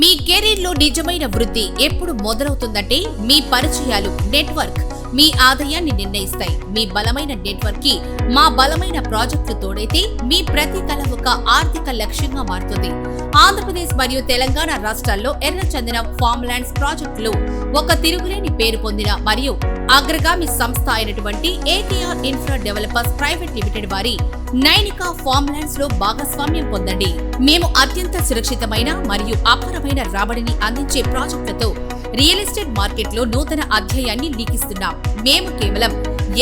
మీ కెరీర్లో నిజమైన వృద్ధి ఎప్పుడు మొదలవుతుందంటే మీ పరిచయాలు నెట్వర్క్. మీ ఆదాయాన్ని నిర్ణయిస్తాయి. మీ బలమైన నెట్వర్క్కి మా బలమైన ప్రాజెక్టులు తోడైతే మీ ప్రతి కళ ఒక ఆర్థిక లక్ష్యంగా మారుతుంది. ఆంధ్రప్రదేశ్ మరియు తెలంగాణ రాష్ట్రాల్లో ఎర్రచందనం ఫామ్ ల్యాండ్స్ ప్రాజెక్టులు ఒక తిరుగులేని పేరు పొందిన మరియు అగ్రగామి సంస్థ అయినటువంటి ATR infra developers private limited వారి నైనికా ఫార్మ్ ల్యాండ్స్లో భాగస్వామ్యం పొందండి. మేము అత్యంత సురక్షితమైన మరియు అపారమైన రాబడిని అందించే ప్రాజెక్టులతో రియల్ ఎస్టేట్ మార్కెట్లో నూతన అధ్యాయాన్ని లీకిస్తున్నాం మేము కేవలం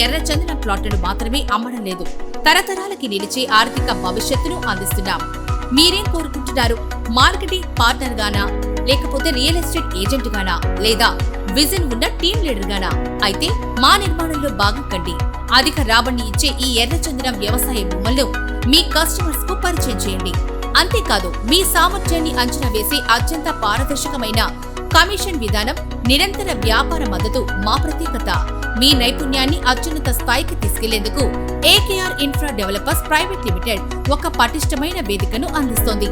ఎర్రచందన ప్లాట్లను మాత్రమే అమ్మడం లేదు తరతరాలకి నిలిచే ఆర్థిక భవిష్యత్తును అందిస్తున్నాం. మీరేం కోరుకుంటున్నారు? మార్కెటింగ్ పార్ట్నర్ గానా లేకపోతే రియల్ ఎస్టేట్ ఏజెంట్ గానా లేదా విజన్ ఉన్న టీమ్ లీడర్ గానా అయితే మా నిర్మాణంలో భాగం కండి. అధిక రాబడిని ఇచ్చే ఈ ఎర్రచందనం వ్యవసాయ భూములను మీ కస్టమర్స్కు పరిచయం చేయండి. అంతేకాదు మీ సామర్థ్యాన్ని అంచనా వేసే అత్యంత పారదర్శకమైన కమిషన్ విధానం నిరంతర వ్యాపార మద్దతు మా ప్రత్యేకత. మీ నైపుణ్యాన్ని అత్యున్నత స్థాయికి తీసుకెళ్ళేందుకు AKR infra developers private limited ఒక పటిష్టమైన వేదికను అందిస్తోంది.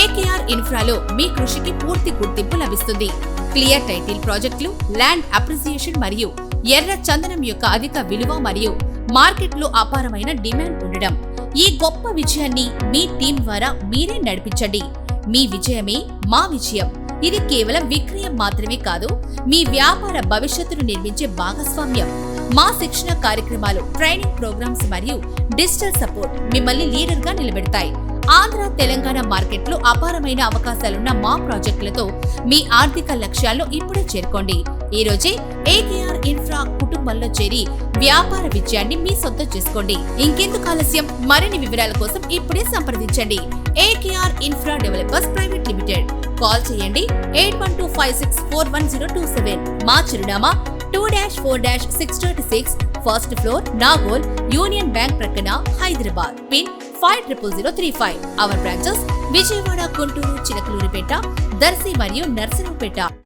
ఏకేఆర్ ఇన్ఫ్రాలో మీ కృషికి పూర్తి గుర్తింపు లభిస్తుంది. క్లియర్ టైటిల్ ప్రాజెక్టులు ల్యాండ్ అప్రిసియేషన్ మరియు ఎర్ర చందనం యొక్క అధిక విలువ మరియు మార్కెట్లో అపారమైన డిమాండ్ ఉండడం. ఈ గొప్ప విజయాన్ని మీ టీం ద్వారా మీరే నడిపించండి. మీ విజయమే మా విజయం. ఇది కేవలం విక్రయం మాత్రమే కాదు మీ వ్యాపార భవిష్యత్తును నిర్మించే భాగస్వామ్యం. మా శిక్షణ కార్యక్రమాలు ట్రైనింగ్ ప్రోగ్రామ్స్ మరియు డిజిటల్ సపోర్ట్ మిమ్మల్ని లీడర్గా నిలబెడతాయి. ఆంధ్ర తెలంగాణ మార్కెట్లో అపారమైన అవకాశాలున్న మా ప్రాజెక్టులతో మీ ఆర్థిక లక్ష్యాల్లో ఇప్పుడే చేరుకోండి. ఈ రోజే ఏకేఆర్ ఇన్ఫ్రా కుటుంబంలో చేరి వ్యాపార విజయాన్ని మీ సొంతం చేసుకోండి. ఇంకెందుకు ఆలస్యం? మరిన్ని వివరాల కోసం ఇప్పుడే సంప్రదించండి. AKR infra developers private limited. Call చేయండి eight one two five six four one zero two seven. మా చిరునామా two dash four dash six thirty six first floor Nagole union bank ప్రక్కన Hyderabad. Pin five triple zero three five our branches Vijayawada Guntur Chilakaluripet Darsi మరియు నర్సరావుపేట